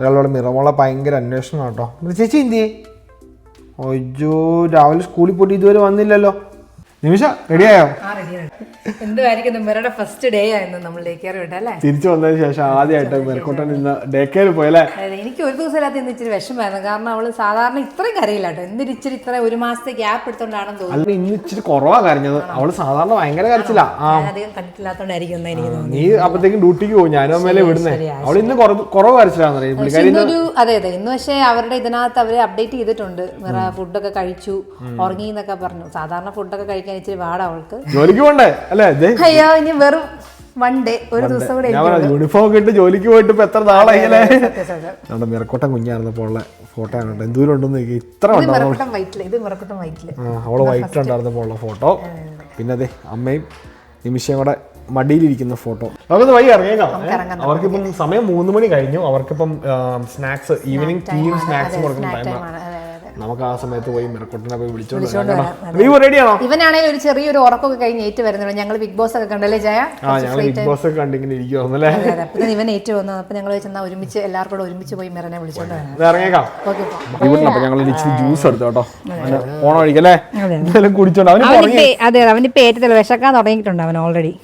ഒരാളോട് മിറമോളെ ഭയങ്കര അന്വേഷണം കേട്ടോ. ചേച്ചി എന്തിയേ? അയ്യോ രാവിലെ സ്കൂളിൽ പോയിട്ട് ഇതുവരെ വന്നില്ലല്ലോ. നിമിഷ റെഡിയായോ? എന്തുമായിരിക്കും മിറയുടെ ഫസ്റ്റ് ഡേ ആയിരുന്നു നമ്മൾ ഡേ കെയർ വിട്ടല്ലേ തിരിച്ചു വന്നതിന് ശേഷം ആദ്യമായിട്ട് മെറക്കോട്ടൻ ഇന്ന് ഡേ കെയർ പോയല്ലേ എനിക്ക് ഒരു ദിവസം ഇല്ലാത്ത ഇന്ന് ഇച്ചിരി വിഷമമായിരുന്നു. കാരണം അവൾ സാധാരണ ഇത്രയും കരയില്ല കേട്ടോ. എന്തിന് ഇച്ചിരി ഇത്ര ഒരു മാസത്തെ ഗ്യാപ്പ് എടുത്തോണ്ടാണെന്ന് തോന്നുന്നു. അല്ല ഇന്ന് ഇച്ചിരി കുറവാ കരഞ്ഞത്. അവൾ സാധാരണ ഭയങ്കര കരച്ചില്ല അധികം കണ്ടിട്ടില്ലാത്തോണ്ടായിരിക്കും എനിക്ക് തോന്നുന്നു. നീ അപ്പത്തേക്കും ഡ്യൂട്ടിക്ക് പോകും. ഞാനും അമ്മേലെ വിടുന്നേ. അവൾ ഇന്ന് കുറവ് പുള്ളിക്കാരി അതെ അതെ. ഇന്ന് പക്ഷേ അവരുടെ ഇതിനകത്ത് അവർ അപ്ഡേറ്റ് ചെയ്തിട്ടുണ്ട്. മിറ ഫുഡൊക്കെ കഴിച്ചു ഉറങ്ങി എന്നൊക്കെ പറഞ്ഞു. സാധാരണ ഫുഡൊക്കെ കഴിക്കാൻ ഇച്ചിരി പാടാ അവൾക്ക്. ജോലിക്ക് പോണ്ടേ? അല്ലേ? അയ്യോ ഇനി വെറും വൺ ഡേ ഒരു ദിവസം കൂടെ യൂണിഫോം ഒക്കെ ഇട്ട് ജോലിക്ക് പോയിട്ട് ഇപ്പൊ എത്ര നാളായി. നമ്മുടെ മിറക്കോട്ടം കുഞ്ഞായിരുന്നപ്പോൾ ഉള്ള ഫോട്ടോ ആണ്. എന്തോരം ഉണ്ടെന്ന് ഇത്ര അവൾ വൈറ്റ് ഉണ്ടായിരുന്നപ്പോൾ ഉള്ള ഫോട്ടോ പിന്നെ അതെ അമ്മയും നിമിഷം കൂടെ മടിയിലിരിക്കുന്ന ഫോട്ടോ നമുക്കൊന്ന് വൈകി ഇറങ്ങിയേക്കാം? അവർക്കിപ്പം സമയം മൂന്ന് മണി കഴിഞ്ഞു. അവർക്കിപ്പം സ്നാക്സ് ഈവനിങ് ടീ സ്നാക്സ് കൊടുക്കുന്ന ടൈമാണ്. നമുക്ക് ആ സമയത്ത് പോയി മിറക്കോട്ടിനെ പോയി വിളിച്ചോണ്ട് നീ റെഡിയാണോ ഇവനാണെങ്കിൽ ഒരു ചെറിയൊരു ഉറക്കമൊക്കെ കഴിഞ്ഞ് ഏറ്റു വരുന്നുണ്ട് ഞങ്ങൾ ബിഗ് ബോസ് ഒക്കെ കണ്ടല്ലേ ജയ? ആ ഞങ്ങൾ ബിഗ് ബോസ് ഒക്കെ കണ്ടിങ്ങനെ ഇരിക്കുവാന്നല്ലേ? അപ്പൊ ഇവൻ ഏറ്റു വന്നു അപ്പൊ ഞങ്ങൾ ചെന്നാ ഒരുമിച്ച് എല്ലാവർക്കും കൂടെ ഒരുമിച്ച് പോയി മിറനെ വിളിച്ചോണ്ട് ഇറങ്ങിയേക്കാം. അപ്പൊ ഞങ്ങൾ ജ്യൂസ് എടുത്തു കേട്ടോ. ഓണം എന്തെങ്കിലും കുടിച്ചോണ്ട് അവന് അവനിപ്പോ അതെ അവനിപ്പോ ഏറ്റത്തില്ല. വിശക്കാൻ തുടങ്ങിയിട്ടുണ്ട് അവൻ ഓൾറെഡി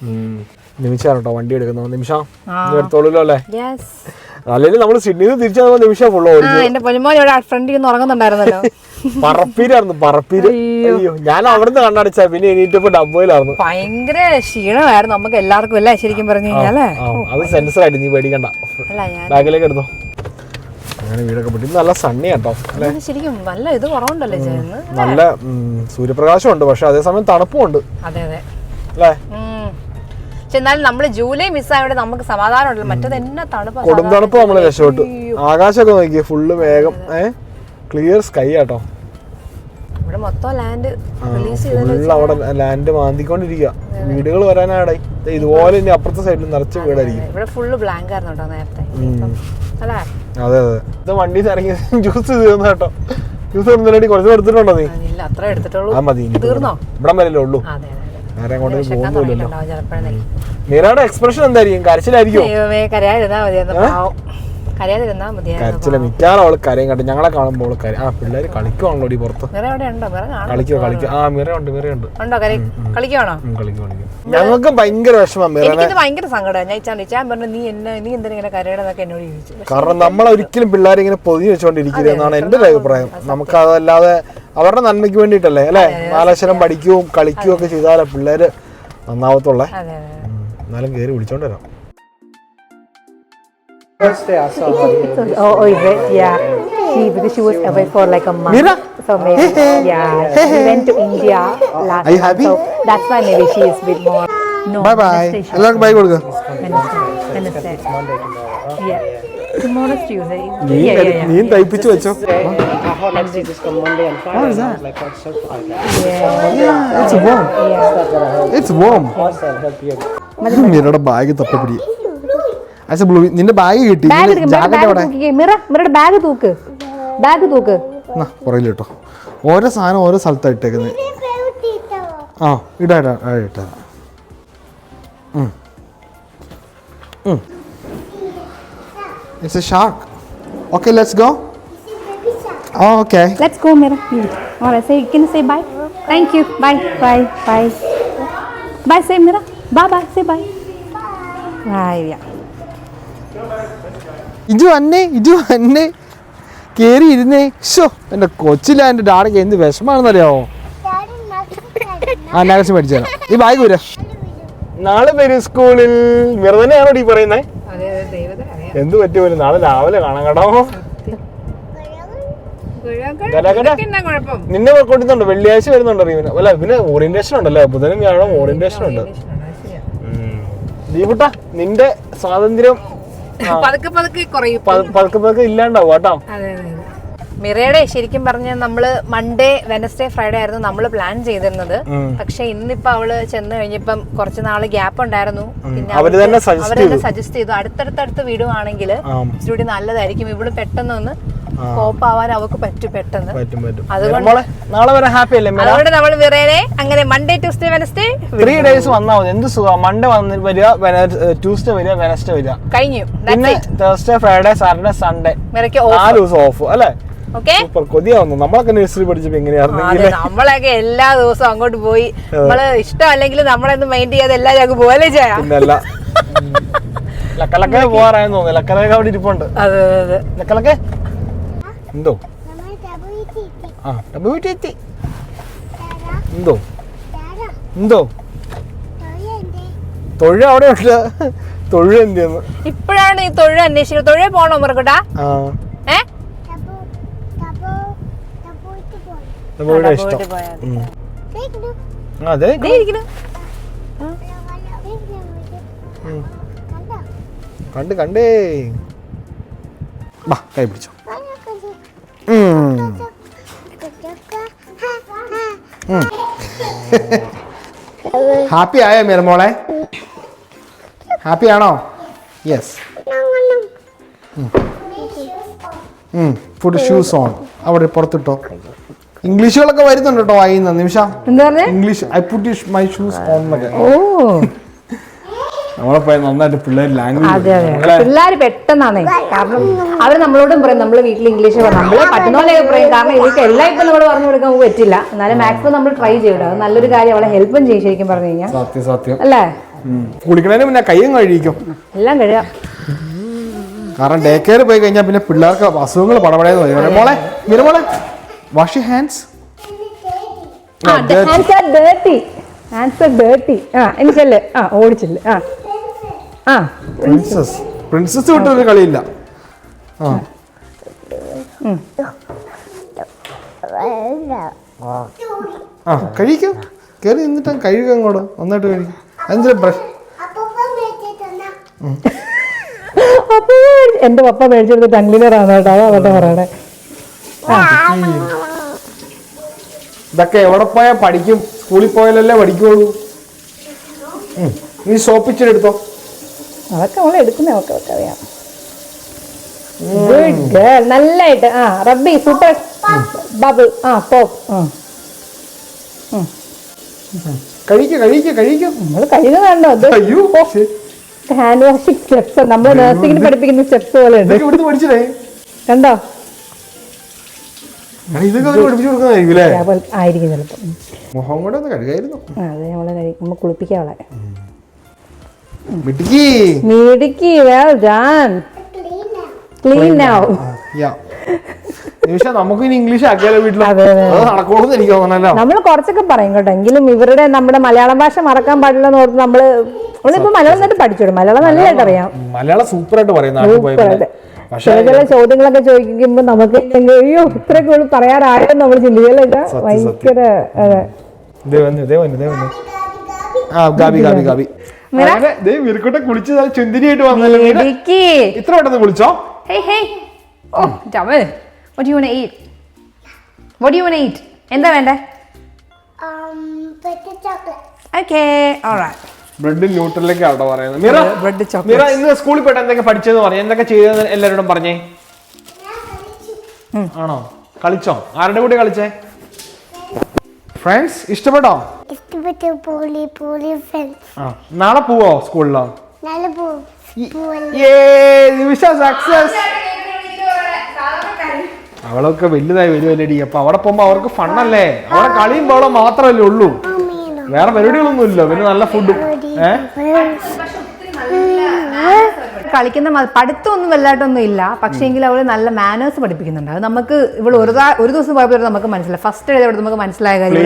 നിമിഷാണ് കേട്ടോ. വണ്ടി എടുക്കുന്നത് നിമിഷം. എടുത്തോളൂല്ലോ അല്ലേ? യെസ് അല്ലെങ്കിൽ നമ്മൾ സിഡ്നിന്ന് തിരിച്ചു വന്ന നിമിഷം ഓടി ആ എന്റെ ഇവിടെ ഫ്രണ്ടിൽ നിന്ന് ഉറങ്ങുന്നുണ്ടായിരുന്നല്ലോ. പറപ്പീരായിരുന്നു പറപ്പീര് അയ്യോ. ഞാൻ അവിടുന്ന് കണ്ണടച്ച പിന്നെ എണീറ്റപ്പോ ഡബ്ബയിലായിരുന്നു. ഭയങ്കര ക്ഷീണമായിരുന്നു നമുക്ക് എല്ലാവർക്കും അല്ലേ ശരിക്കും പറഞ്ഞു കഴിഞ്ഞാൽ അത് സെൻസർ ആയിട്ട് നീ പേടിക്കണ്ട. ബാഗിലേക്ക് എടുത്തോ. അങ്ങനെ വീടൊക്കെ പൊട്ടി. നല്ല സണ്ണി കേട്ടോ ശരിക്കും നല്ല ഇത് കുറവുണ്ടല്ലേ നല്ല സൂര്യപ്രകാശം ഉണ്ട് പക്ഷെ അതേസമയം തണുപ്പും ഉണ്ട് അതെ അതെ. അല്ലേ. പക്ഷെ എന്നാലും നമ്മൾ ജൂലൈ മിസ്സായോടെ നമുക്ക് സമാധാനം ഉണ്ടല്ലോ മറ്റേത് എന്നാ തണുപ്പ്? കൊടും തണുപ്പ് നമ്മൾ രക്ഷപ്പെട്ടു. ആകാശമൊക്കെ നോക്കിയേ ഫുള്ള് വേഗം ഏ? Clear sky auto. ഇവിടെ മൊത്തം ലാൻഡ് റിലീസ് ഫുള്ള് അവിടെ ലാൻഡ് മാന്തിക്കൊണ്ടിരിക്കുക വീടുകൾ വരാനാടേ ഇതുപോലെ ഇനി അപ്പുറത്തെ സൈഡിൽ നിറച്ച് വീടായിരിക്കും. ഇവിടെ ഫുള്ള് ബ്ലാങ്ക് ആയിരുന്നു കേട്ടോ നേരത്തെ. അതെ അതെ. ഇത് വണ്ടി ഇറങ്ങി ജ്യൂസ് തീർന്നു കേട്ടോ. ജ്യൂസ് കുറച്ച് എടുത്തിട്ടുണ്ടോ നീ? ഇല്ല അത്ര എടുത്തിട്ടുള്ളൂ. ആ മതി ഇനി തീർന്നോ? ഇവിടെ വരല്ലേ ഉള്ളൂ. അതെ. നേരെ അങ്ങോട്ട് പോകുന്നില്ലല്ലോ മീരയുടെ എക്സ്പ്രഷൻ എന്തായിരിക്കും? കരച്ചിലായിരിക്കും. ദൈവമേ കരയാതിരുന്നാ മതിയായിരുന്നു പാവം. കരയാതിരുന്നാ മതിയായിരുന്നു. കരച്ചില മിക്കാറും അവൾ കരയും കണ്ടു ഞങ്ങളെ കാണുമ്പോൾ അവൾ കര ആ പിള്ളേര് കളിക്കുവാണല്ലോ ഈ പുറത്ത്. കളിക്കോ എവിടെ ഉണ്ടോ വേറെ കാണും കളിക്കുക കളിക്കുക ആ മിറ ഉണ്ട് മിറ ഉണ്ട്. ഉണ്ടോ കര കളിക്കുവാണോ? ഉം, കളിക്കും കളിക്കും. ഞങ്ങൾക്ക് ഭയങ്കര വിഷമം മിറ എനിക്കിത് ഭയങ്കര സങ്കടം. ഞാൻ ഇച്ചാൻ ഇച്ചാൻ പറഞ്ഞു നീ എന്നെ നീ എന്തിനാ ഇങ്ങനെ കരയണമെന്നൊക്കെ എന്നോട് ചോദിച്ചു. കാരണം നമ്മൾ ഒരിക്കലും പിള്ളേരെ ഇങ്ങനെ പൊതിഞ്ഞു വെച്ചോണ്ടിരിക്കുന്നതാണ് എന്റെ ഒരു അഭിപ്രായം. നമുക്ക് അതല്ലാതെ അവരുടെ നന്മയ്ക്ക് വേണ്ടിട്ടല്ലേ അല്ലെ? നാലക്ഷരം പഠിക്കുകയും കളിക്കുകയും ഒക്കെ ചെയ്താലേ പിള്ളേര് നന്നാവത്തുള്ളേ. അതെ അതെ. എന്നാലും കയറി വിളിച്ചോണ്ട് വരാം. Oh, oh, is it? Yeah. She because she was away for like a month. Mira. So maybe yeah. She went to India last Are you month, happy? So that's why maybe she is a bit more. No. Bye bye Wednesday she- എല്ലാവർക്കും by കൊടുക്കുക Wednesday. Wednesday. Yeah. Tomorrow's Tuesday. നീ Yeah, yeah, yeah. നീ തയ്പ്പിച്ചു വെച്ചോ Our holidays is come Monday and Friday. is that? Like on self Yeah. It's warm Yeah. It's warm I'll help you. മീരയുടെ bag തപ്പിപ്പിടി അച്ഛാ blue നിന്റെ bag കിട്ടി മിറയുടെ bag തൂക്ക് bag തൂക്ക് പുറകിൽ കേട്ടോ ഓരോ സാധനം ഓരോ സ്ഥലത്താണ് ഇട്ടേക്കുന്നത് ആ ഇടാ ഇടാ ഇട്ടാ it's a shark okay let's go okay Let's go, Mira. Alright, say can you say bye? Thank you. Bye. Bye. Bye. Bye, say Mira. Bye bye. Say bye. Bye. Yeah. ഇജു അന്നെ ഇജു അന്നെ കേറി ഇരുന്നേ. ഷോ എന്റെ കൊച്ചില എന്റെ ഡാഡയ്ക്ക് എന്ത് വിഷമാണെന്നറിയാവോ? ആ നഗസ് മേടിച്ചു തരാം ഈ ബാഗ് വരാ നാളെ വരും സ്കൂളിൽ. വെറുതെയാണോ ഈ പറയുന്നേ? എന്ത് പറ്റി പോലും? നാളെ രാവിലെ കാണാം കേട്ടോ. നിന്നെ കൊണ്ടുന്നുണ്ടോ വെള്ളിയാഴ്ച വരുന്നുണ്ടോ റീവിന്. അല്ല പിന്നെ ഓറിയന്റേഷൻ ഉണ്ടല്ലേ. ബുധനും വ്യാഴം ഓറിയന്റേഷൻ ഉണ്ട്. ദീപുട്ട നിന്റെ സ്വാതന്ത്ര്യം പതുക്കെ പതുക്കെ കുറയും. പ- പതുക്കെ പതുക്കെ ഇല്ലാണ്ടാവും കേട്ടോ. മിറയുടെ ശരിക്കും പറഞ്ഞാൽ നമ്മൾ മൺഡേ വെനസ്ഡേ ഫ്രൈഡേ ആയിരുന്നു നമ്മൾ പ്ലാൻ ചെയ്തിരുന്നത്. പക്ഷെ ഇന്നിപ്പോ അവൾ ചെന്ന് കഴിഞ്ഞപ്പം കുറച്ച് നാൾ ഗ്യാപ്പ് ഉണ്ടായിരുന്നു. പിന്നെ അവർ തന്നെ സജസ്റ്റ് ചെയ്തു. അടുത്തടുത്തടുത്ത് വീടുവാണെങ്കിൽ. ഇച്ചിരി നല്ലതായിരിക്കും. ഇവിടെ പെട്ടെന്ന് ഒന്ന് കോപ്പ് ആവാൻ അവർക്ക് പറ്റും പെട്ടെന്ന്. നാളെ വരെ ഹാപ്പി അല്ലേ അതുകൊണ്ട് നമ്മൾ വിറേനെ അങ്ങനെ Monday Tuesday Wednesday three days വന്നാൽ മതി. എന്ത് സുഖം? മൺഡേ വന്ന് വരിക ട്യൂസ്ഡേ വരിക വെനസ്ഡേ വരിക. കഴിഞ്ഞു. പിന്നെ തേഴ്സ്ഡേ ഫ്രൈഡേ സാറ്റർഡേ സൺഡേ നാല് ദിവസം ഓഫ് അല്ലേ? കൊതിയാവുന്നു. നമ്മളൊക്കെ നഴ്സറി പഠിച്ചപ്പോ അതെ നമ്മളൊക്കെ എല്ലാ ദിവസവും അങ്ങോട്ട് പോയി. നമ്മൾ ഇഷ്ടമല്ലെങ്കിൽ നമ്മളെന്ന് മൈൻഡ് ചെയ്യാതെ എല്ലാ ഞങ്ങൾക്ക് പോലെ ചെയ്യാം. ലക്കലക്ക പോവാറായെന്ന് തോന്നുന്നു. ലക്കലക്ക അവിടെ ഇരിപ്പുണ്ട്. അതെ അതെ. ലക്കലക്ക? എന്തോ ആ ഡബിൾ എത്തി എന്തോ എന്തോ തൊഴിൽ അവിടെ ഉണ്ട് തൊഴിൽ എന്തെന്ന് ഇപ്പോഴാണ് ഈ തൊഴിൽ അന്വേഷിക്കുന്നത്. തൊഴിൽ പോണോ ഇഷ്ടം. ആ, അതെ കണ്ട് കണ്ടേ. ബാ കൈ പിടിച്ചോ. ഹാപ്പി ആയോ മേരമോളെ ഹാപ്പി ആണോ? യെസ് ഫുഡ് ഷൂസ് ഓൺ അവിടെ പുറത്തിട്ടോ. ഇംഗ്ലീഷുകളൊക്കെ വരുന്നുണ്ട് കേട്ടോ വായിന്ന. Nimisha. English I put my shoes on എന്നൊക്കെ. ഓ. നമ്മളെ നന്നായിട്ട് പിള്ളേർ ലാംഗ്വേജ് പിള്ളേർ പെട്ടെന്നാണേ. കാരണം അവർ നമ്മളോടും പറയും നമ്മൾ വീട്ടിൽ ഇംഗ്ലീഷ് പറയും. നമ്മൾ പറ്റുന്ന പോലെയൊക്കെ പറയും. കാരണം ഇവർക്ക് എല്ലാം ഇപ്പൊ നമ്മൾ പറഞ്ഞു കൊടുക്കാൻ നമുക്ക് പറ്റില്ല. എന്നാലും മാക്സിമം നമ്മൾ ട്രൈ ചെയ്യണം അത് നല്ലൊരു കാര്യം അവളെ ഹെൽപ്പും ചെയ്യും ശരിക്കും പറഞ്ഞു കഴിഞ്ഞാൽ സത്യം സത്യം. അല്ലേ? ഉം. കുളിക്കണതിന് പിന്നെ കയ്യും കഴിക്കും എല്ലാം കഴിയാം കാരണം ഡേ കെയർ പോയി കഴിഞ്ഞാൽ പിന്നെ പിള്ളേർക്ക് അസുഖങ്ങൾ പടപടയെന്ന് പറയും. മോളെ മിരമോളെ wash you hands hands are dirty hands are dirty ആ എനിക്കല്ലേ ആ ഓടിച്ചില്ലേ ആ. ആ. പ്രിൻസസ് പ്രിൻസസ് വിട്ടൊരു കളിയില്ല. ആ. ആ. കഴിക്കും. കയറി നിന്നിട്ട് കഴുകുക അങ്ങോട്ട്. നന്നായിട്ട് കഴിക്കും. അതെന്തിനാ അപ്പൊ എന്റെ പപ്പ മേടിച്ചെടുത്ത് ടങ് ക്ലീനർ ആണ് കേട്ടോ. അതാ കേട്ടോ പറയണേ. ഇതൊക്കെ എവിടെ പോയാൽ പഠിക്കും? സ്കൂളിൽ പോയാലല്ലേ പഠിക്കുള്ളൂ. നീ സോപ്പിച്ചെടുത്തോ അതൊക്കെ നമ്മൾ എടുക്കുന്നേ ഒക്കെ ഒക്കെ അറിയാം. ഗുഡ് ഗേൾ നല്ലായിട്ട് ആ റബ്ബി സൂപ്പർ ബബിൾ ആ പോപ്പ് കഴിക്കും നമ്മൾ. ഹാൻഡ് വാഷിംഗ് സ്റ്റെപ്സ് നമ്മൾ നഴ്സിംഗിന് പഠിപ്പിക്കുന്ന സ്റ്റെപ്സ് പോലെ ഉണ്ട്. കണ്ടോ? ആയിരിക്കും ചിലപ്പോൾ മുഖം കൂടെ ഒന്ന് കഴുകായിരുന്നു അതെ നമ്മളെ കഴി നമ്മൾ കുളിപ്പിക്കാം അവളെ. മിടുക്കി. മിടുക്കി well done clean now yeah Nimisha നമുക്ക് ഇനി ഇംഗ്ലീഷ് ആക്കിയാലോ വീട്ടിൽ എനിക്ക് തോന്നണല്ലോ. നമ്മൾ കുറച്ചൊക്കെ പറയും കേട്ടോ. എങ്കിലും ഇവരുടെ നമ്മുടെ മലയാളം ഭാഷ മറക്കാൻ പാടില്ല എന്ന് ഓർത്ത് നമ്മൾ നമ്മളിപ്പോ മലയാളം തന്നെ പഠിച്ചോടും. മലയാളം നല്ലതായിട്ട് അറിയാം. മലയാളം സൂപ്പറായിട്ട്. പക്ഷേ ചില ചില ചോദ്യങ്ങളൊക്കെ ചോദിക്കുമ്പോ നമുക്ക് അയ്യോ ഇത്രയൊക്കെ ഉള്ളു പറയാറായോ നമ്മൾ ചിന്തിക്കലില്ല. ഭയങ്കര ആ ഗാബി ഗാബി ഗാബി. മിരുക്കോട്ടെ കുളിച്ച് ചുന്തിരിയായിട്ട് വന്നല്ലോ ഇത്ര പെട്ടെന്ന് കുളിച്ചോ? Hey hey. Oh double what do you want to eat? What do you want to eat? എന്താ വേണ്ടേ? ഓക്കേ ബ്രെഡ് ന്യൂട്രലിലേക്ക് ആട്ടോ പറയുന്നത്? മീറ ബ്രെഡ് ചോക്ലേറ്റ് മീറ ഇന്ന് സ്കൂളിൽ പോയിട്ട് എന്തൊക്കെ പഠിച്ചെന്ന് പറഞ്ഞു? എന്തൊക്കെ ചെയ്തെന്ന് എല്ലാവരോടും പറഞ്ഞേ? ആണോ? കളിച്ചോ? ആരുടെ കൂടെ കളിച്ചേ? ഫ്രണ്ട്സ് ഇഷ്ടപ്പെട്ടോ? ഇഷ്ടപ്പെട്ടു. പോളി പോളി ഫ്രണ്ട്സ് ആ നാളെ പോവോ സ്കൂളിലോ? നാളെ സക്സസ് അവളൊക്കെ വലുതായി വരുമല്ലേടി അപ്പൊ അവിടെ പോകുമ്പോ അവർക്ക് ഫണ്ണല്ലേ അവിടെ കളിയും ബോളും മാത്രമല്ലേ ഉള്ളൂ. വേറെ പരിപാടികളൊന്നും ഇല്ല പിന്നെ നല്ല ഫുഡും ഏഹ് കളിക്കുന്ന പഠിത്തമൊന്നും വലുതായിട്ടൊന്നും ഇല്ല. പക്ഷേങ്കിൽ അവൾ നല്ല മാനേഴ്സ് പഠിപ്പിക്കുന്നുണ്ട്. അത് നമുക്ക് ഇവൾ ഒരു ഒരു ദിവസം പോയപ്പോൾ നമുക്ക് മനസ്സിലായി. ഫസ്റ്റ് എഴുതി നമുക്ക് മനസ്സിലായ കാര്യം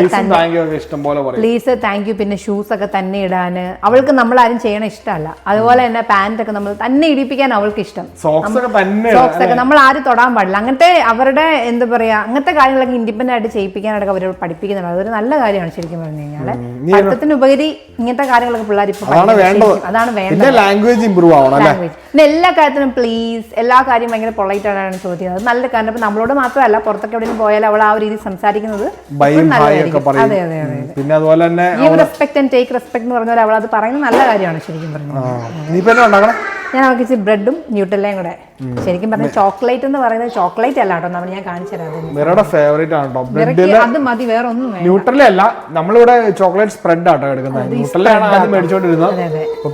പ്ലേസും താങ്ക് യു പിന്നെ ഷൂസ് ഒക്കെ തന്നെ ഇടാൻ അവൾക്ക് നമ്മൾ ആരും ചെയ്യണ ഇഷ്ടമല്ല. അതുപോലെ തന്നെ പാന്റ് ഒക്കെ നമ്മൾ തന്നെ ഇടിപ്പിക്കാൻ അവൾക്ക് ഇഷ്ടം. സോക്സ് ഒക്കെ നമ്മൾ ആരും തൊടാൻ പാടില്ല. അങ്ങനത്തെ അവരുടെ എന്താ പറയാ അങ്ങനത്തെ കാര്യങ്ങളൊക്കെ ഇൻഡിപെൻഡന്റ് ആയിട്ട് ചെയ്യിപ്പിക്കാനായിട്ട് അവർ പഠിപ്പിക്കുന്നുണ്ട്. അതൊരു നല്ല കാര്യമാണ് ശരിക്കും പറഞ്ഞു കഴിഞ്ഞാൽ പഠിത്തത്തിനുപരി ഇങ്ങനത്തെ കാര്യങ്ങളൊക്കെ പിള്ളേർ ഇപ്പൊ അതാണ്. വേണ്ടത്. ലാംഗ്വേജ് ഇമ്പ്രൂവ് ആവണം എല്ലാ കാര്യത്തിനും പ്ലീസ് എല്ലാ കാര്യം ഭയങ്കര പൊളൈറ്റ് ആയിട്ടാണ് ചോദിക്കുന്നത് അത് നല്ല കാരണം ഇപ്പൊ നമ്മളോട് മാത്രമല്ല പുറത്തൊക്കെ എവിടെയും പോയാലും അവൾ ആ ഒരു രീതി സംസാരിക്കുന്നത് അതെ അതെ അതെ പിന്നെ അതുപോലെ തന്നെ റെസ്പെക്ട് ആൻഡ് ടേക്ക് റെസ്പെക്ട് എന്ന് പറഞ്ഞാൽ അവൾ അത് പറയുന്നത് നല്ല കാര്യമാണ് ശരിക്കും പറഞ്ഞത് ഞാൻ അവർക്ക് ഇച്ചിരി ബ്രെഡും ന്യൂട്രലയും കൂടെ. ശരിക്കും പറഞ്ഞ ചോക്ലേറ്റ് എന്ന് പറയുന്നത് ചോക്ലേറ്റ് അല്ല കേട്ടോ നമ്മൾ ഞാൻ കാണിച്ചു തരാം ഫേവറേറ്റ് ആണ് ബ്രെഡിൽ അത് മതി വേറെ ഒന്നും ന്യൂട്രല അല്ല നമ്മളിവിടെ ചോക്ലേറ്റ് സ്പ്രെഡ് ആട്ടോ എടുക്കുന്നത്. ന്യൂട്രലാണ് ആദ്യം മേടിച്ചോണ്ടിരുന്നത്.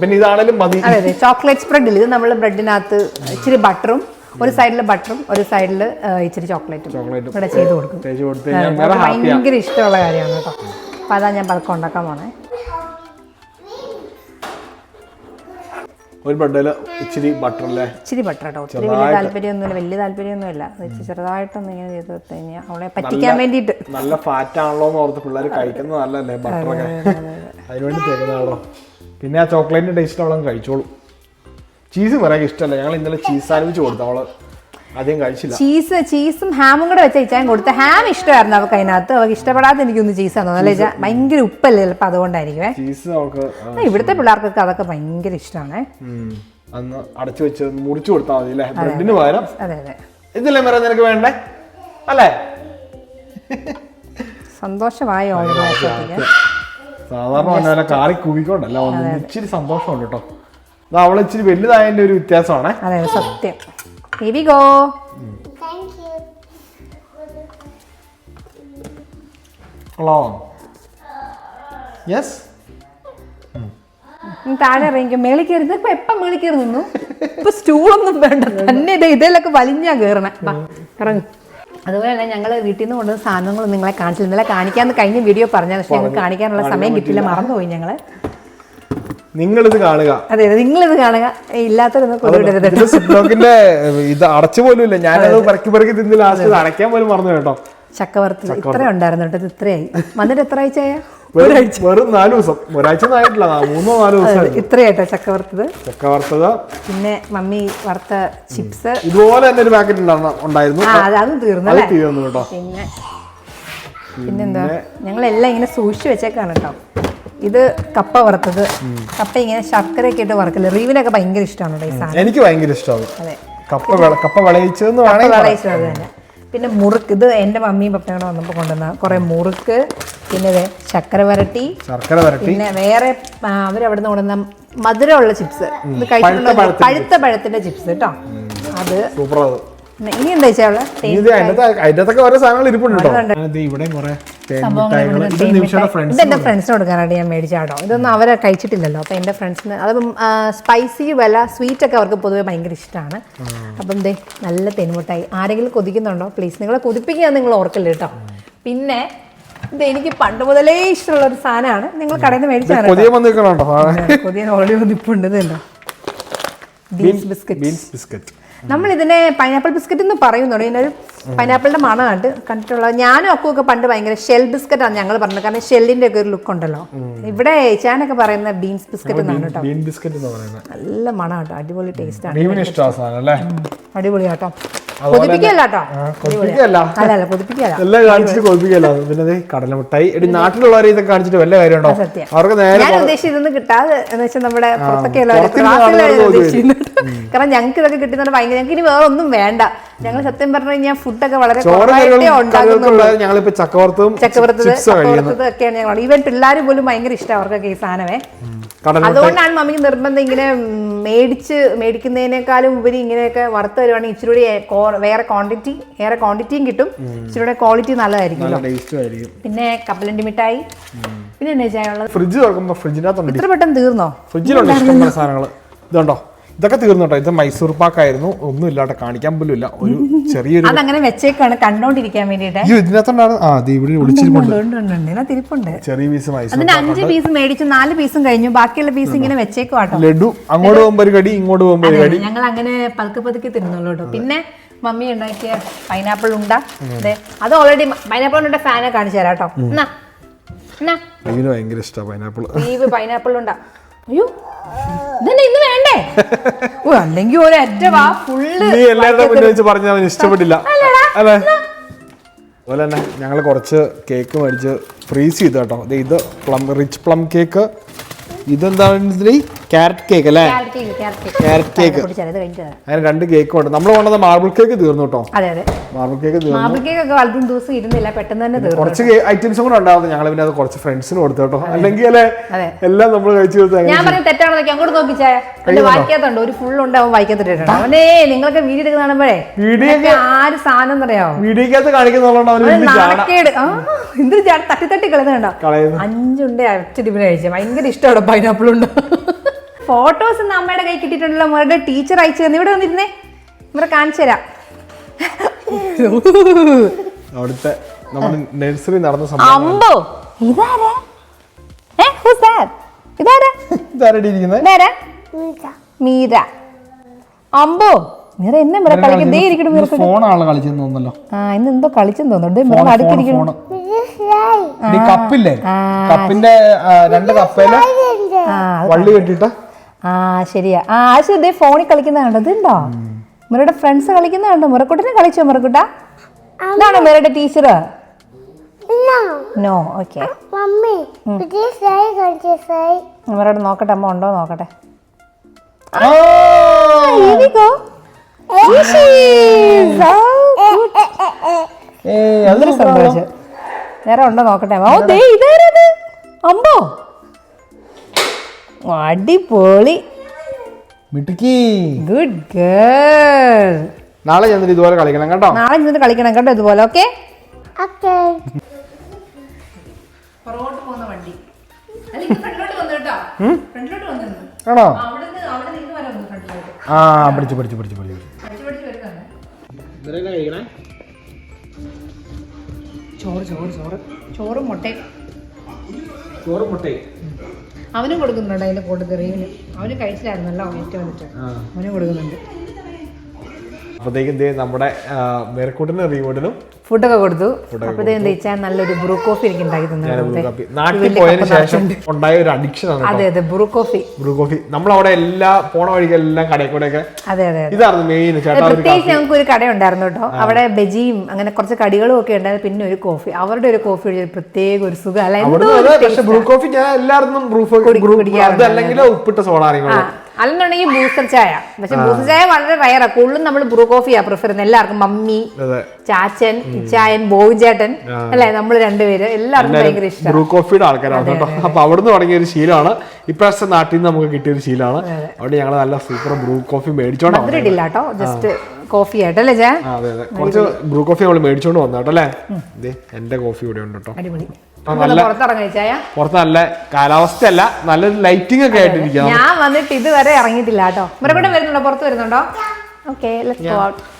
പിന്നെ ഇതാണെങ്കിലും മതി. അതെ അതെ. ചോക്ലേറ്റ് സ്പ്രെഡിൽ ഇത് നമ്മൾ ബ്രെഡിനകത്ത് ഇച്ചിരി ബട്ടറും ഒരു സൈഡിൽ ബട്ടറും ഒരു സൈഡിൽ ഇച്ചിരി ചോക്ലേറ്റും ഇവിടെ ചെയ്ത് കൊടുക്കും. ഭയങ്കര ഇഷ്ടമുള്ള കാര്യമാണ് കേട്ടോ. അപ്പൊ അതാ ഞാൻ പതുക്കെ ഉണ്ടാക്കാൻ പോണേ. ഒരു ബ്രെഡിൽ ഇച്ചിരി ബട്ടർ അല്ലേ? ഇച്ചിരി ബട്ടർ കേട്ടോ ഒത്തിരി വലിയ താല്പര്യമൊന്നുമില്ല. വലിയ താല്പര്യമൊന്നുമില്ല. ചെറുതായിട്ടൊന്ന് ഇങ്ങനെ ചെയ്ത് കൊടുത്തു കഴിഞ്ഞാൽ അവളെ പറ്റിക്കാൻ വേണ്ടിയിട്ട്. നല്ല ഫാറ്റ് ആണല്ലോ എന്ന് ഓർത്ത് പിള്ളേർ കഴിക്കുന്നത് നല്ലല്ലേ ബട്ടറൊക്കെ അതിനുവേണ്ടി തരുന്നതാണോ? പിന്നെ ആ ചോക്ലേറ്റിന്റെ ടേസ്റ്റ് അവളങ്ങ് കഴിച്ചോളൂ. ചീസ് പറയാൻ ഇഷ്ടമല്ല. ഞങ്ങൾ ഇന്നലെ ചീസ് സാൻഡ്വിച്ച് കൊടുത്തു അവൾ അധികം കഴിച്ചില്ല. ചീസ് ചീസും ഹാമും കൂടെ വെച്ച ഇച്ചാൻ കൊടുത്ത. ഹാം ഇഷ്ടമായിരുന്നു അവൾക്ക് അതിനകത്ത്. അവൾക്ക് ഇഷ്ടപ്പെടാത്ത എനിക്കൊന്ന് ചീസ് ആണോ അല്ലേ? ഭയങ്കര ഉപ്പല്ലേ? ചിലപ്പോൾ അതുകൊണ്ടായിരിക്കുമേ ചീസ് അവൾക്ക് ഇവിടുത്തെ പിള്ളേർക്കൊക്കെ അതൊക്കെ ഭയങ്കര ഇഷ്ടമാണ് അന്ന് അടച്ചു വെച്ച് മുറിച്ചു കൊടുത്താൽ മതി അല്ലേ? ബ്രെഡിന് പകരം. അതെ അതെ ഇതല്ലേ മരം നിനക്ക് വേണ്ടേ? അല്ലേ? സന്തോഷമായി സാധാരണ കാറി കുവിക്കൊണ്ടല്ല. ഇച്ചിരി സന്തോഷമുണ്ട് കേട്ടോ. അത് അവളിച്ചിരി വലുതായതിന്റെ ഒരു വ്യത്യാസമാണേ. അതെ, സത്യം. Here we go. Thank you. Long. Yes ഉം, താഴെ ഇറങ്ങിക്കും. മേളിൽ ഇപ്പൊ എപ്പം മേളിൽ കയറി നിന്നു? ഇപ്പൊ സ്റ്റൂളൊന്നും വേണ്ട. തന്നെ ഇത് ഇതിലൊക്കെ വലിഞ്ഞാ കയറണേ ഇറങ്ങ്. അതുപോലെ തന്നെ ഞങ്ങൾ വീട്ടിൽ നിന്ന് കൊണ്ടുവന്ന സാധനങ്ങൾ നിങ്ങളെ കാണിച്ചില്ല. ഇന്നലെ കാണിക്കാന്ന് കഴിഞ്ഞ വീഡിയോ പറഞ്ഞാൽ പക്ഷെ ഞങ്ങൾക്ക് കാണിക്കാനുള്ള സമയം കിട്ടില്ല മറന്നുപോയി ഞങ്ങൾ. നിങ്ങളിത് കാണുക. അതെ നിങ്ങൾ നിങ്ങളിത് കാണുക. ഇല്ലാത്തതൊന്നും സിപ്ലോക്കിന്റെ ഇത് അടച്ചു പോലും ഇല്ല ഞാനത് പറക്കി പറക്കി തിന്ന് ലാസ്റ്റ് അടയ്ക്കാൻ പോലും മറന്നു കേട്ടോ. ചക്കവർത്തി ഇത്രേ ഉണ്ടായിരുന്നു കേട്ടോ ഇത് ഇത്രയായി. വന്നിട്ട് എത്ര ആഴ്ചയാ വെറും വെറും നാല് ദിവസം. ഒരാഴ്ച ആയിട്ടില്ല മൂന്നോ നാലോ ദിവസം ഇത്രയായിട്ടോ ചക്ക വറുത്തത് ചക്ക വറുത്തത് പിന്നെ മമ്മി വറുത്ത ചിപ്സ്. ഇതുപോലെ തന്നെ ഒരു പാക്കറ്റ് ഉണ്ടായിരുന്നു. അതും തീർന്നു കേട്ടോ. പിന്നെ പിന്നെന്താ ഞങ്ങളെല്ലാം ഇങ്ങനെ സൂക്ഷിച്ചു വെച്ചേക്കാണ് കേട്ടോ. ഇത് കപ്പ വറുത്തത്. കപ്പ ഇങ്ങനെ ശർക്കരയൊക്കെ ഇട്ട് വറക്കില്ല റീവിനൊക്കെ ഭയങ്കര ഇഷ്ടമാണ് ഈ സാധനം. എനിക്ക് ഭയങ്കര ഇഷ്ടമാണ് അതെ. കപ്പ കപ്പ വിളയിച്ചതെന്ന് വിളയിച്ചത് തന്നെ പിന്നെ മുറുക്ക് ഇത് എന്റെ മമ്മിയും പപ്പയും കൂടെ വന്നപ്പോൾ കൊണ്ടുവന്ന കുറേ മുറുക്ക് പിന്നെ ശർക്കര വരട്ടി. ശർക്കര വരട്ടി. പിന്നെ വേറെ അവരവിടുന്ന് കൊണ്ടുവന്ന മധുരമുള്ള ചിപ്സ്. ഇത് പഴത്തിന്റെ പഴുത്ത പഴത്തിന്റെ ചിപ്സ് കേട്ടോ. അത് സൂപ്പർ ഇനി എന്താ വെച്ചാൽ ഇത് അതിന്റെ അതിന്റെ ഓരോ സാധനങ്ങൾ ഇരിപ്പുണ്ട് ഇവിടെ കുറെ ഫ്രണ്ട്സിന് കൊടുക്കാനായിട്ട് ഞാൻ മേടിച്ചാട്ടോ ഇതൊന്നും അവരെ കഴിച്ചിട്ടില്ലല്ലോ. അപ്പൊ എന്റെ ഫ്രണ്ട്സിന് അതും സ്പൈസി വില സ്വീറ്റ് ഒക്കെ അവർക്ക് പൊതുവെ ഭയങ്കര ഇഷ്ടമാണ് അപ്പം ദേ നല്ല തെന്മുട്ടായി ആരെങ്കിലും കൊതിക്കുന്നുണ്ടോ? പ്ലീസ് നിങ്ങളെ കൊതിപ്പിക്കുക നിങ്ങൾ ഓർക്കില്ല കേട്ടോ. പിന്നെ ഇത് എനിക്ക് പണ്ട് മുതലേ ഇഷ്ടമുള്ള ഒരു സാധനമാണ്. നിങ്ങൾ കടയിൽ നിന്ന് മേടിച്ചാണ് കൊതിയ ഓൾറെഡി ഇതുണ്ടോ ബീൻസ് ബിസ്ക്കറ്റ് ബീൻസ് ബിസ്ക്കറ്റ് നമ്മൾ ഇതിനെ പൈനാപ്പിൾ ബിസ്ക്കറ്റ് എന്ന് പറയുന്നുണ്ട്. ഇതിനൊരു പൈനാപ്പിളിന്റെ മണമായിട്ട് കണ്ടിട്ടുള്ള ഞാനും അക്കുവൊക്കെ പണ്ട് ഭയങ്കര ഷെൽ ബിസ്ക്കറ്റ് ആണ് ഞങ്ങൾ പറഞ്ഞത്. കാരണം ഷെല്ലിന്റെ ഒക്കെ ഒരു ലുക്ക് ഉണ്ടല്ലോ. ഇവിടെ ചാനൊക്കെ പറയുന്ന ബീൻസ് ബിസ്ക്കറ്റ് എന്നാണ് കേട്ടോ. ബീൻ ബിസ്ക്കറ്റ് എന്ന് പറയുന്നത്. നല്ല മണം കേട്ടോ അടിപൊളി ടേസ്റ്റ് ആണ്. അടിപൊളി കേട്ടോ. പിന്നെ ദേ കടലമിഠായി ഇടി നാട്ടിലുള്ളവരെ ഇതൊക്കെ കാണിച്ചിട്ട് വല്ല കാര്യമുണ്ടോ? അവർക്ക് നേരെ ഇതൊന്നും കിട്ടാതെ എന്ന് വെച്ചാൽ നമ്മുടെ പുറത്തൊക്കെ കാരണം ഞങ്ങൾക്ക് ഇതൊക്കെ കിട്ടുന്നത് ഭയങ്കര ഞങ്ങൾക്ക് ഇനി വേറെ ഒന്നും വേണ്ട. ഞങ്ങൾ സത്യം പറഞ്ഞു കഴിഞ്ഞാൽ ഫുഡൊക്കെ വളരെ ഞങ്ങളിപ്പോ ചക്കവർത്തും ഒക്കെയാണ് ഞങ്ങൾ. ഈവൻ പിള്ളേർ പോലും ഭയങ്കര ഇഷ്ടം അവർക്കൊക്കെ ഈ സാധനമേ. അതുകൊണ്ടാണ് മമ്മിക്ക് നിർബന്ധം ഇങ്ങനെ മേടിച്ച് മേടിക്കുന്നതിനേക്കാളും ഉപരി ഇങ്ങനെയൊക്കെ വറുത്ത് വരുവാണെങ്കിൽ ഇച്ചിരി കൂടി വേറെ ക്വാണ്ടിറ്റി ഏറെ ക്വാണ്ടിറ്റിയും കിട്ടും. ഇച്ചിരി കൂടെ ക്വാളിറ്റി നല്ലതായിരിക്കും പിന്നെ കപ്പലണ്ടി മിഠായി. പിന്നെ എന്നാ ഫ്രിഡ്ജ് തുറക്കുമ്പോ ഫ്രിഡ്ജിനകത്തുണ്ട് ഇത്ര പെട്ടെന്ന് തീർന്നോ? ഫ്രിഡ്ജിലുണ്ട് സാധനങ്ങൾ ഇതുണ്ടോ? ഇതൊക്കെ തീർന്നു കേട്ടോ. ഇത് മൈസൂർ പാക്കായിരുന്നു ഒന്നും ഇല്ലാട്ടെ കാണിക്കാൻ പോലും ഇല്ല. ഒരു ചെറിയൊരു അതങ്ങനെ വെച്ചേക്കാണ്. കണ്ടോണ്ടിരിക്കാൻ ഇതിനകത്തുണ്ടായിരുന്നു ആ ഇവിടെ ഒളിച്ചിരിപ്പുണ്ട്. ചെറിയ പീസ് മൈസൂർ അഞ്ച് പീസ് മേടിച്ചു. നാല് പീസും കഴിഞ്ഞു. ബാക്കിയുള്ള പീസ് ഇങ്ങനെ വെച്ചേക്കുവാട്ടോ ലഡു അങ്ങോട്ട് പോകുമ്പോൾ ഒരു കടി ഇങ്ങോട്ട് പോകുമ്പോൾ ഒരു കടി. ഞങ്ങൾ അങ്ങനെ പതുക്കെ പതുക്കെ തിരുന്നുള്ളൂ കേട്ടോ. പിന്നെ മമ്മി ഉണ്ടാക്കിയ പൈനാപ്പിൾ ഉണ്ട. അതെ അത് ഓൾറെഡി പൈനാപ്പിൾ ഉണ്ട ഫാനെ കാണിച്ചു തരാം കേട്ടോ. ഭയങ്കര ഇഷ്ടമാണ് പൈനാപ്പിൾ ഈ പൈനാപ്പിൾ ഉണ്ട. അയ്യോ ഇതന്നെ ഇന്ന് വേണ്ടേ? ഓ അല്ലെങ്കിൽ ഒരു അറ്റ വാ ഫുള്ള് നീ എല്ലാവരുടെ മുന്നിൽ വെച്ച് പറഞ്ഞാൽ അവന് ഇഷ്ടപ്പെട്ടില്ല അല്ലേ അതുപോലെ തന്നെ ഞങ്ങൾ കുറച്ച് കേക്ക് മേടിച്ച് ഫ്രീസ് ചെയ്തു കേട്ടോ. ഇത് പ്ലം റിച്ച് പ്ലം കേക്ക് ഇതെന്താണ് ക്യാരറ്റ് കേക്ക് അല്ലേ? Carrot cake. അങ്ങനെ രണ്ട് കേക്കും ഉണ്ട്. നമ്മൾ വേണ്ടത് മാർബിൾ കേക്ക് തീർന്നു കേട്ടോ മാർബിൾ കേക്ക് തീർന്നു. മാബിൾ കേക്ക് ഒക്കെ അധികം ദിവസം ഇരുന്നില്ല പെട്ടെന്ന് തന്നെ കുറച്ച് ഐറ്റംസും കൂടെ ഉണ്ടാവും ഞങ്ങൾ പിന്നെ അത് കുറച്ച് ഫ്രണ്ട്സിന് കൊടുത്തു കേട്ടോ അല്ലെങ്കിൽ അല്ലേ. എല്ലാം നമ്മൾ കഴിച്ചു ഞാൻ പറഞ്ഞ തെറ്റാണെന്നൊക്കെ അങ്ങോട്ട് നോക്കിച്ചായ എന്റെ വായിക്കാത്തുണ്ട് ഒരു ഫുൾ ഉണ്ട് അവൻ വായിക്കാത്തിട്ടുണ്ട് അവനേ നിങ്ങളൊക്കെ വീഡിയോ എടുക്കുന്ന കാണുമ്പോഴേ വീഡിയോ ഇതൊക്കെ ആര് സാധനം അറിയാമോ വീഡിയോക്കകത്ത് കാണിക്കുന്നുള്ളതുകൊണ്ട് അവന് വലിയ ജാട? നാണക്കേട്. ആ എന്തൊരു ചാടി തട്ടി തട്ടി കളയുന്നുണ്ടോ കളയുന്നു അഞ്ചുണ്ട് അച്ഛടിപ്പിന് കഴിച്ച. ഭയങ്കര ഇഷ്ടമാണ് പൈനാപ്പിൾ ഉണ്ട്? ഫോട്ടോസ് ഇന്ന് അമ്മയുടെ കൈ കിട്ടിയിട്ടുണ്ടല്ലോ. മോരുടെ ടീച്ചർ അയച്ചു തന്നെ. ഇവിടെ വന്നിരുന്നേ. ഇവിടെ കാണിച്ചു തരാം. അവിടുത്തെ നമ്മുടെ നഴ്സറി നടന്ന സംഭവം അമ്പോ. ഇതാരാ? ഏ who's that? ഇതാരാ? ഇതാരടി ഇരിക്കുന്നത് ഇതാരാ? മീര. അമ്പോ. എന്നെ മിറ കളിക്കും ദേ ഇരിക്കണു മിറ ഫോണാണല്ലോ കളിച്ചെന്ന് തോന്നല്ലോ ആ ഇന്ന് എന്തോ കളിച്ചെന്ന് തോന്നുന്നു. മിറ അടുത്തിരിക്കണം. ഈ കപ്പില്ലേ കപ്പിന്റെ രണ്ട് കപ്പയിൽ ആ വള്ളി കെട്ടിട്ട് ആ ശരിയാ. ആ ആശു ഇതേ ഫോണിൽ കളിക്കുന്ന കണ്ടോ? ഉണ്ടോ മുരയുടെ ഫ്രണ്ട്സ് കളിക്കുന്ന കണ്ടോ? മുറക്കുട്ടനെ കളിച്ചോ മുറക്കുട്ട ഇതാണോ മുരയുടെ ടീച്ചർ. നോ ഓക്കെ മുരയുടെ നോക്കട്ടെ അമ്മ ഉണ്ടോ നോക്കട്ടെ. വേറെ ഉണ്ടോ നോക്കട്ടെ? ഓ ദേ ഇതാരത്? അമ്പോ? അടിപൊളി. മിടുക്കി. ഗുഡ് ഗേൾ നാളെ ഞാൻ ഇതുപോലെ കളിക്കണം കേട്ടോ. നാളെ ചെന്നിട്ട് കളിക്കണം കേട്ടോ ഇതുപോലെ ഓക്കെ ഓക്കെ പുറകോട്ട് പോകുന്ന വണ്ടി. ആണോ? ആ പിടിച്ചു പിടിച്ചു പിടിച്ചു പിടിച്ചു പഠിച്ച് പഠിച്ച് വരുന്നുണ്ട് ചോറ് ചോറ് ചോറ്. ചോറും മുട്ടയും. ചോറ് മുട്ടേ അവനും കൊടുക്കുന്നുണ്ട് അതിന്റെ കൂട്ടത്തിൽ റീവിന് അവന് കഴിച്ചില്ലായിരുന്നല്ലോ ഏറ്റവും വന്നിട്ട്. അവനും കൊടുക്കുന്നുണ്ട്. അപ്പോഴത്തേക്കും നമ്മുടെ മേർക്കൂട്ടിനും റീവോട്ടിനും ഫുഡൊക്കെ കൊടുത്തു. അപ്പോഴത്തേക്കും എന്താ വെച്ചാൽ നല്ലൊരു ബ്രൂ കോഫി എനിക്ക് ഉണ്ടാക്കി തന്നു. അതെ അതെ ബ്രൂ കോഫി. Bru coffee. നമ്മൾ അവിടെ എല്ലാ പോണ വഴിക്കെല്ലാം കടയിൽ കൂടെയൊക്കെ അതെ അതെ ഇതായിരുന്നു മെയിൻ പ്രത്യേകിച്ച് ഞങ്ങൾക്ക് ഒരു കട ഉണ്ടായിരുന്നു കേട്ടോ. അവിടെ ബജിയും അങ്ങനെ കുറച്ച് കടികളും ഒക്കെ ഉണ്ടായിരുന്നു. പിന്നെ ഒരു കോഫി. അവരുടെ ഒരു കോഫി ഒരു പ്രത്യേക ഒരു സുഖം. അല്ല ബ്രൂ കോഫി ഞാൻ എല്ലായിടത്തും ബ്രൂ കോഫി അത് അല്ലെങ്കിൽ ഉപ്പിട്ട സോഡ അല്ലെന്നുണ്ടെങ്കിൽ ബൂസ്റ്റർ ചായ. പക്ഷെ ബൂസ്റ്റർ ചായ വളരെ റയറാണ് കൂടുതലും നമ്മൾ ബ്രൂ കോഫിയാ പ്രിഫർ ചെയ്യുന്നത്. എല്ലാവർക്കും മമ്മി ചാച്ചൻ ഇച്ചായൻ ബോബിചേട്ടൻ അല്ലെ? നമ്മൾ രണ്ടുപേര് എല്ലാവർക്കും ഭയങ്കര ഇഷ്ടം ബ്രൂ കോഫിയുടെ ആൾക്കാരാണ് കേട്ടോ. അപ്പൊ അവിടുന്ന് തുടങ്ങിയ ഒരു ശീലമാണ്. ഇപ്രാവശ്യത്തെ നാട്ടിൽ നിന്ന് നമുക്ക് കിട്ടിയ ഒരു ശീലമാണ്. അവിടെ ഞങ്ങൾ നല്ല സൂപ്പർ ബ്രൂ കോഫി മേടിച്ചോണ്ട് വന്നത്. കേട്ടോ. ജസ്റ്റ് കോഫി ആയിട്ട് അല്ലേ ജാ? അതെ അതെ. കുറച്ച് ബ്രൂ കോഫി നമ്മൾ മേടിച്ചോണ്ട് വന്നാട്ടോ അല്ലേ? എന്റെ കോഫി ഇവിടെ ഉണ്ട് കേട്ടോ. അടിപൊളി. പുറത്ത് നല്ല കാലാവസ്ഥയല്ല നല്ലൊരു ലൈറ്റിംഗ് ഒക്കെ ആയിട്ടിരിക്കാം ഞാൻ വന്നിട്ട് ഇതുവരെ ഇറങ്ങിയിട്ടില്ല കേട്ടോ. മുറക്കൂടെ വരുന്നുണ്ടോ? പുറത്ത് വരുന്നുണ്ടോ? Okay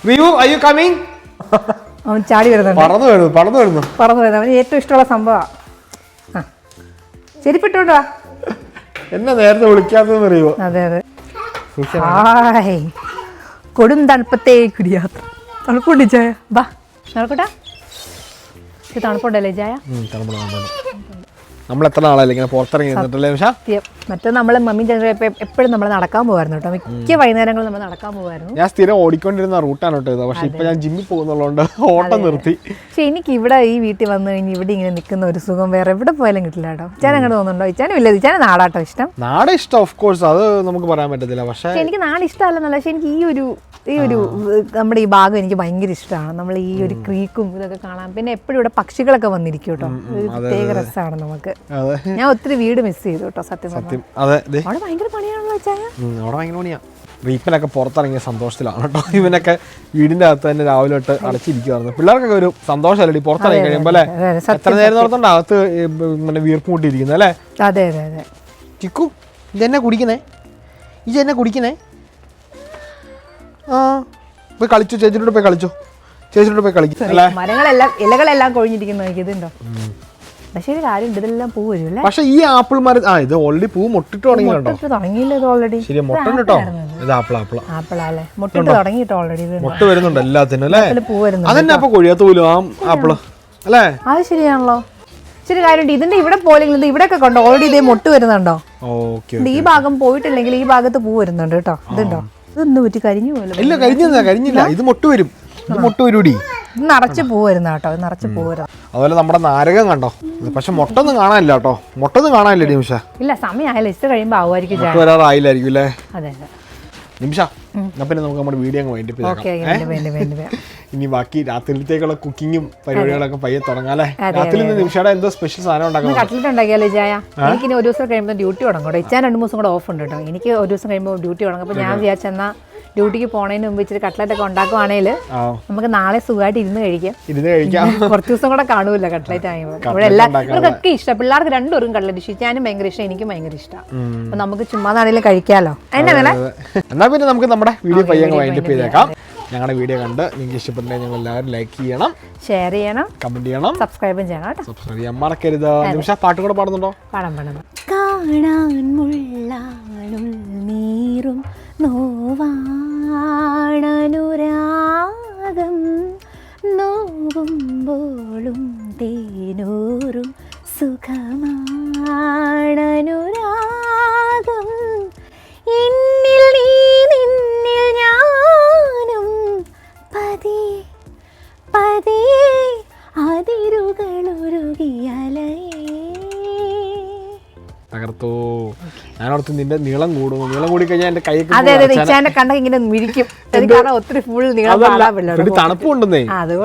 are you I you coming അവൻ ചാടി വരുന്നുണ്ട്. പറന്നു വരുന്നു പറന്നു വരുന്നു. പറന്നു അവന് ഏറ്റവും ഇഷ്ടമുള്ള സംഭവമാണ് ചെരിപ്പിട്ടോണ്ട് എന്നെ നേരത്തെ വിളിക്കാത്തതെന്ന് അറിയുമോ അതെ അതെ. ഹായ് കൊടും തണുപ്പത്തേക്കൊരു യാത്ര തണുപ്പുണ്ട് ബാ നടക്കട്ടാ. ഇത് തണുപ്പുണ്ടല്ലേ ചായ നമ്മൾ എത്ര നാളായില്ല ഇങ്ങനെ പുറത്തിറങ്ങി നിന്നിട്ടല്ലേ സത്യം. മറ്റേ നമ്മൾ മമ്മി ചെറിയപ്പോൾ എപ്പോഴും നമ്മൾ നടക്കാൻ പോകുമായിരുന്നു കേട്ടോ. മിക്ക വൈകുന്നേരങ്ങൾ നമ്മൾ നടക്കാൻ പോകുമായിരുന്നു ഞാൻ സ്ഥിരം ഓടിക്കൊണ്ടിരുന്ന റൂട്ടാണ് കേട്ടോ ഇത്. പക്ഷെ ഇപ്പൊ ഞാൻ ജിമ്മിൽ പോകുന്നുള്ളതുകൊണ്ട് ഓട്ടം നിർത്തി. പക്ഷെ എനിക്ക് ഇവിടെ ഈ വീട്ടിൽ വന്നു കഴിഞ്ഞ് ഇവിടെ ഇങ്ങനെ നിൽക്കുന്ന ഒരു സുഖം വേറെ എവിടെ പോയാലും കിട്ടില്ല കേട്ടോ. ഇച്ചാൻ അങ്ങനെ തോന്നുന്നുണ്ടോ? ഇച്ചാനും ഇല്ല. ഇച്ചാൻ നാടാട്ടോ ഇഷ്ടം. നാട് ഇഷ്ടം ഓഫ് കോഴ്സ് അത് നമുക്ക് പറയാൻ പറ്റത്തില്ല. പക്ഷെ എനിക്ക് നാട് ഇഷ്ടമല്ലെന്നല്ല. പക്ഷെ എനിക്ക് ഈ ഒരു ഈ ഒരു നമ്മുടെ ഈ ഭാഗം എനിക്ക് ഭയങ്കര ഇഷ്ടമാണ്. നമ്മൾ ഈ ഒരു ക്രീക്കും ഇതൊക്കെ കാണാൻ പിന്നെ എപ്പോഴും ഇവിടെ പക്ഷികളൊക്കെ വന്നിരിക്കും കേട്ടോ. പ്രത്യേക രസമാണ് നമുക്ക്. ഞാൻ ഒത്തിരി വീട് മിസ് ചെയ്തു കേട്ടോ സത്യം സത്യം. അതെ അവിടെ ഭയങ്കര പണിയാണല്ലോ അവിടെ ഭയങ്കര റീപ്പനൊക്കെ പുറത്തിറങ്ങിയ സന്തോഷത്തിലാണ് കേട്ടോ. ഇവനൊക്കെ വീടിന്റെ അകത്ത് തന്നെ രാവിലെ തൊട്ട് അടച്ചിരിക്കുവായിരുന്നു. പിള്ളേർക്കൊക്കെ ഒരു സന്തോഷമല്ലേ? പുറത്തിറങ്ങി കഴിയുമ്പോൾ അല്ലേ? എത്ര നേരം നടത്തോണ്ട്? അകത്ത് ഇങ്ങനെ വീർപ്പ് മുട്ടിയിരിക്കുന്നത് അല്ലേ? അതെ അതെ അതെ. ചിക്കു ഇതെന്നെ കുടിക്കുന്നേ? ഇതെന്നെ കുടിക്കുന്നേ? ആ പോയി കളിച്ചു ചേച്ചിയോട് പോയി കളിച്ചു. ചേച്ചിയോട് പോയി കളിക്കും. അല്ലേ? മരങ്ങളെല്ലാം ഇലകളെല്ലാം കൊഴിഞ്ഞിരിക്കുന്ന ഇതുണ്ടോ? പക്ഷേ ഒരു കാര്യമുണ്ട് ഇതെല്ലാം പൂ വരും പക്ഷേ ഈ ആപ്പിൾ മരം ആ ഇത് ഓൾറെഡി പൂ മുട്ടിട്ട് തുടങ്ങിയിട്ടോ തുടങ്ങിയില്ല ഇത് ഓൾറെഡി ശരി മുട്ട കേട്ടോ ഇത് ആപ്പിൾ ആപ്പിൾ ആപ്പിളല്ലേ? മുട്ടിട്ട് തുടങ്ങിയിട്ട് ഓൾറെഡി മുട്ട വരുന്നുണ്ട് എല്ലാത്തിനും അല്ലേ? പൂ വരുന്നു അതന്നെ അപ്പൊ കൊഴിയാത്ത പോലും ആ ആപ്പിൾ അല്ലേ? അത് ശരിയാണല്ലോ. ശരി കാര്യമുണ്ട് ഇതിന്റെ ഇവിടെ പോലെങ്കിൽ ഇത് ഇവിടെയൊക്കെ കണ്ടോ? ഓൾറെഡി ഇതേ മുട്ട് വരുന്നുണ്ടോ? ഓക്കെ ഈ ഭാഗം പോയിട്ടില്ലെങ്കിൽ ഈ ഭാഗത്ത് പൂ വരുന്നുണ്ട് കേട്ടോ. ഇതുണ്ടോ? ഇതൊന്നും പറ്റി കരിഞ്ഞു പോലും ഇല്ല കരിഞ്ഞതാ കരിഞ്ഞില്ല. ഇത് മൊട്ട് വരും ഇത് മൊട്ട് വരൂടി നിറച്ച് പോവായിരുന്നു കേട്ടോ. നിറച്ച് പോവായിരുന്നു അതുപോലെ നമ്മുടെ നാരകം കണ്ടോ? പക്ഷെ മുട്ടൊന്നും കാണാനില്ല കേട്ടോ. മുട്ടൊന്നും കാണാനില്ല നിമിഷ. ഇല്ല സമയമായാലും ഇഷ്ടം കഴിയുമ്പോൾ ആവുമായിരിക്കും മുട്ട വരാറായില്ലായിരിക്കും അല്ലേ? അതെ അതെ. നിമിഷ എന്നാ നമുക്ക് നമ്മുടെ വീഡിയോ അങ്ങ് വൈൻഡപ്പ് ഓക്കെ ഇനി ബാക്കി രാത്രിയിലത്തേക്കുള്ള കുക്കിങ്ങും പരിപാടികളൊക്കെ പയ്യെ തുടങ്ങാല്ലേ? രാത്രി നിമിഷം നിമിഷയുടെ എന്തോ സ്പെഷ്യൽ സാധനം ഉണ്ടാക്കണം കട്ട്ലറ്റ് ഉണ്ടാക്കിയാലോ ചായ എനിക്ക് ഒരു ദിവസം കഴിയുമ്പോൾ ഡ്യൂട്ടി തുടങ്ങും ഇച്ചാൻ രണ്ട് മൂന്ന് ദിവസം കൂടെ ഓഫ് ഉണ്ട് കേട്ടോ. എനിക്ക് ഒരു ദിവസം കഴിയുമ്പോൾ ഡ്യൂട്ടി തുടങ്ങും. അപ്പോൾ ഞാൻ വിചാരിച്ചെന്നാ ഡ്യൂട്ടിക്ക് പോണതിന് മുമ്പ് ഇച്ചിരി കട്ട്ലറ്റ് ഒക്കെ ഉണ്ടാക്കുവാണെങ്കിൽ നമുക്ക് നാളെ സുഖമായിട്ട് ഇരുന്ന് കഴിക്കാം. ഇരുന്ന് കഴിക്കാം. കുറച്ച് ദിവസം കൂടെ കാണൂല കട്ട്ലറ്റ് ആകുമ്പോൾ ഇവിടെ എല്ലാ ഇവർക്കൊക്കെ ഇഷ്ടം. പിള്ളേർക്ക് രണ്ടുപേരും കട്ട്ലറ്റ് ഷിച്ചാനും ഭയങ്കര ഇഷ്ടം എനിക്കും ഭയങ്കര ഇഷ്ടമാണ് അപ്പൊ നമുക്ക് ചുമ്മാതാണെങ്കിലും കഴിക്കാലോ. എന്നെ പിന്നെ നമുക്ക് നമ്മുടെ വീഡിയോ പയ്യെ അങ്ങ് വൈൻഡപ്പ് ചെയ്തേക്കാം. ഞങ്ങളുടെ വീഡിയോ കണ്ട് നിങ്ങൾക്ക് ഇഷ്ടപ്പെട്ടുണ്ടെങ്കിൽ ഞങ്ങൾ എല്ലാവരും ലൈക്ക് ചെയ്യണം ഷെയർ ചെയ്യണം കമന്റ് ചെയ്യണം സബ്സ്ക്രൈബും ചെയ്യണം കേട്ടോ. സബ്സ്ക്രൈബ് ചെയ്യാൻ മറക്കരുത്. നിമിഷ പാട്ട് കൂടെ പാടുന്നുണ്ടോ? പാടാൻ പാടുന്നു കാണാൻ മുള്ളാണുൾ നീറും നോവാണനുരാഗം. നോവുമ്പോളും തേനൂറും സുഖമാണനുരാഗം. എന്നിൽ നീ തകർത്തോ. ഞാനോർത്ത് നിന്റെ നീളം കൂടും നീളം കൂടി കഴിഞ്ഞാൽ എന്റെ കൈ അതെ അതെ ഇച്ചാന്റെ കണ്ട ഇങ്ങനെ എനിക്ക് കാരണം ഒത്തിരി ഫുൾ നീളം തണുപ്പുണ്ടെന്നേ.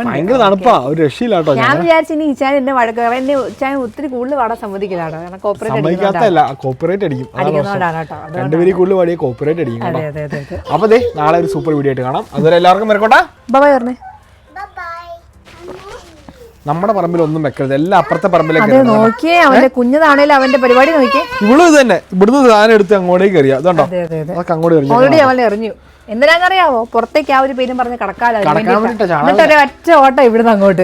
ഭയങ്കര തണുപ്പാ. ഒരു രക്ഷയില്ല കേട്ടോ ഞാൻ വിചാരിച്ചു ഇനി ഇച്ചാൻ എന്നെ വഴക്ക് എന്നെ ഇച്ചാൻ ഒത്തിരി കൂടുതൽ പാടാൻ സമ്മതിക്കില്ല കേട്ടോ കാരണം കോപ്പറേറ്റ് സമ്മതിക്കാത്തല്ല കോപ്പറേറ്റ് അടിക്കും. രണ്ടുപേരും കൂടുതൽ പാടിയ കോപ്പറേറ്റ് അടിക്കും അപ്പൊ അതെ നാളെ ഒരു സൂപ്പർ വീഡിയോ ആയിട്ട് കാണാം. അതുവരെ എല്ലാവർക്കും വരക്കോട്ടെ? ബൈ പറഞ്ഞേ. നമ്മുടെ പറമ്പിൽ ഒന്നും വെക്കരുത്. എല്ലാം അപ്പുറത്തെ പറമ്പിലേക്ക് നോക്കിയേ അവന്റെ കുഞ്ഞതാണേലും അവന്റെ പരിപാടി നോക്കിയേ. ഇവളും തന്നെ. ഇവിടുന്ന് സാധനം എടുത്ത് അങ്ങോട്ടേക്ക് എറിയാം. അതുകൊണ്ടോ അതെ അതെ അതെ. അതൊക്കെ അങ്ങോട്ട് എറിഞ്ഞു ഓൾറെഡി അവൻ എറിഞ്ഞു. എന്തിനാണെന്നറിയാവോ? പുറത്തേക്ക് ആ ഒരു പേരും പറഞ്ഞ് കടക്കാലോ ഒറ്റ ഓട്ടം ഇവിടുന്ന് അങ്ങോട്ട്.